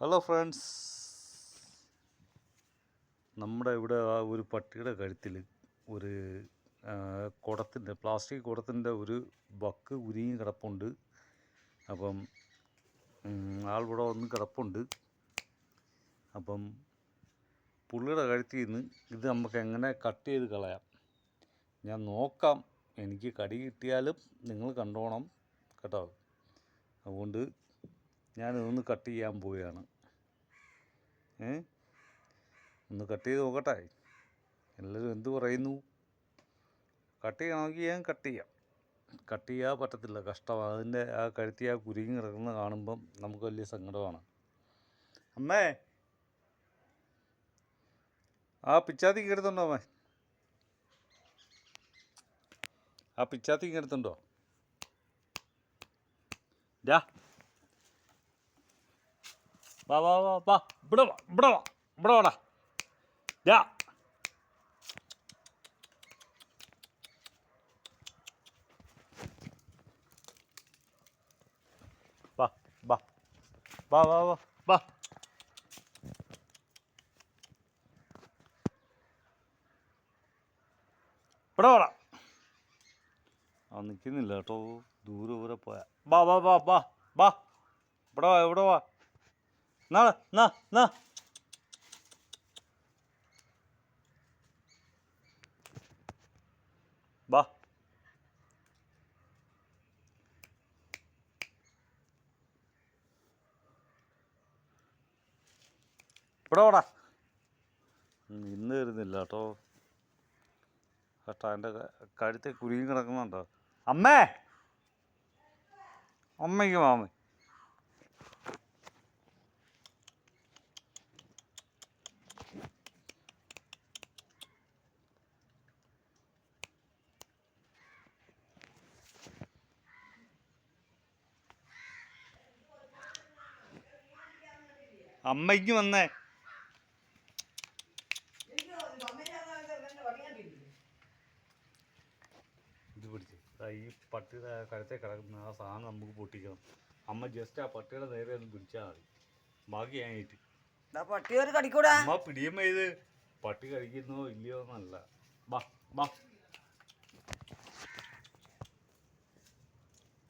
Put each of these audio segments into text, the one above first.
Hello friends നമ്മുടെ ഇവിടെ ആ ഒരു പട്ടിയുടെ കഴുത്തിൽ ഒരു കുടത്തിന്റെ പ്ലാസ്റ്റിക് കുടത്തിന്റെ ഒരു ബക്ക് ഉരുങ്ങി കിടപ്പുണ്ട്. അപ്പം ആൾ വന്ന് കിടപ്പുണ്ട്. അപ്പം പുള്ളിയുടെ കഴുത്തിൽ നിന്ന് ഇത് നമുക്ക് എങ്ങനെ കട്ട് ചെയ്ത് കളയാം? ഞാൻ നോക്കാം. എനിക്ക് കടി കിട്ടിയാലും നിങ്ങൾ കണ്ടോണം കേട്ടോ. അതുകൊണ്ട് ഞാനിതൊന്ന് കട്ട് ചെയ്യാൻ പോവുകയാണ്. ഏ? ഒന്ന് കട്ട് ചെയ്ത് നോക്കട്ടെ. എല്ലാവരും എന്ത് പറയുന്നു? കട്ട് ചെയ്യണമെങ്കിൽ ഞാൻ കട്ട് ചെയ്യാം. കട്ട് ചെയ്യാൻ പറ്റത്തില്ല. കഷ്ടമാണ്. അതിന്റെ ആ കഴുത്തി ആ കുരുങ്ങി കിടക്കുന്നത് കാണുമ്പം നമുക്ക് വലിയ സങ്കടമാണ്. അമ്മേ! ആ പിച്ചാത്തി എടുത്തുണ്ടോ അമ്മേ? ആ പിച്ചാത്തി എടുത്തുണ്ടോ? ഡാ വാ വാ വാ വാ. ഇവിടെ വാ ഇവിടെ വാ ഇവിടെ വാടാ. ഡാ വാ വാ. വാ വാ വാ വാ. ഇവിടെ വാടാ. ആ നിൽക്കുന്നില്ല കേട്ടോ. ദൂരെ ദൂരെ പോയാ. വാ വാ വാ വാ വാ. ഇവിടെ വാ ഇവിടെ വാ. നാ നാ നാ. വാ ഇവിടെ വാടാ. ഉം, ഇന്ന് വരുന്നില്ല കേട്ടോ. കേട്ടോ എന്റെ കഴുത്തെ കുരുങ്ങി കിടക്കുന്നുണ്ടോ? അമ്മേ! അമ്മയ്ക്ക് മാമ. അമ്മയ്ക്ക് വന്നേ. ഇത് പിടിച്ച്. ഈ പട്ടിയുടെ കഴുത്തെ കിടക്കുന്ന ആ സാധനം നമുക്ക് പൊട്ടിക്കണം. അമ്മ ജസ്റ്റ് ആ പട്ടിയുടെ നേരെ ഒന്ന് പിടിച്ചാൽ മതി. ബാക്കി ഞാനിട്ട് പട്ടി ഒരു കടിക്കൂടാ. അമ്മ പിടിയും ഇത് പട്ടി കഴിക്കുന്നോ ഇല്ലയോ എന്നല്ല. ബാ ബാ.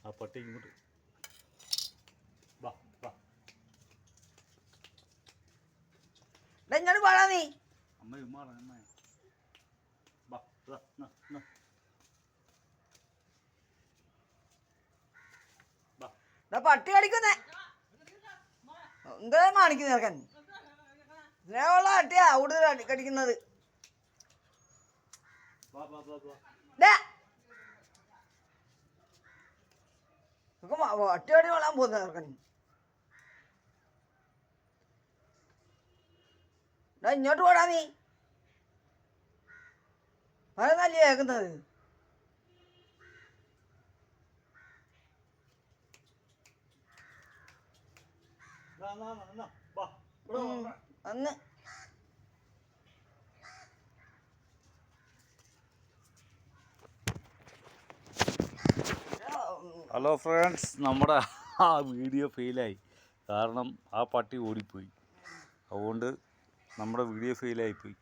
ആ പട്ടി ഇങ്ങോട്ട് ബാ ബാ ഇങ്ങോട്ട് പോടാ നീ. പട്ടി കളിക്കുന്നേ. എന്താ മാണിക്കുന്ന ചേർക്കൻ ഇതിനുള്ള പട്ടിയാ കൂടുതൽ കടി- കടിക്കുന്നത് പട്ടി കടി കൊള്ളാൻ പോകുന്ന ചേർക്കൻ ദാ ഇങ്ങോട്ട് പോടാ നീ. പറയുന്നല്ലേ കേൾക്കുന്നത്? നാ, നാ, നാ, നാ. ബാ ഇവിടെ അന്ന് ഹലോ ഫ്രണ്ട്സ് നമ്മുടെ ആ വീഡിയോ ഫെയിലായി കാരണം ആ പട്ടി ഓടിപ്പോയി. അതുകൊണ്ട് നമ്മുടെ വീഡിയോ ഫെയിലായിപ്പോയി.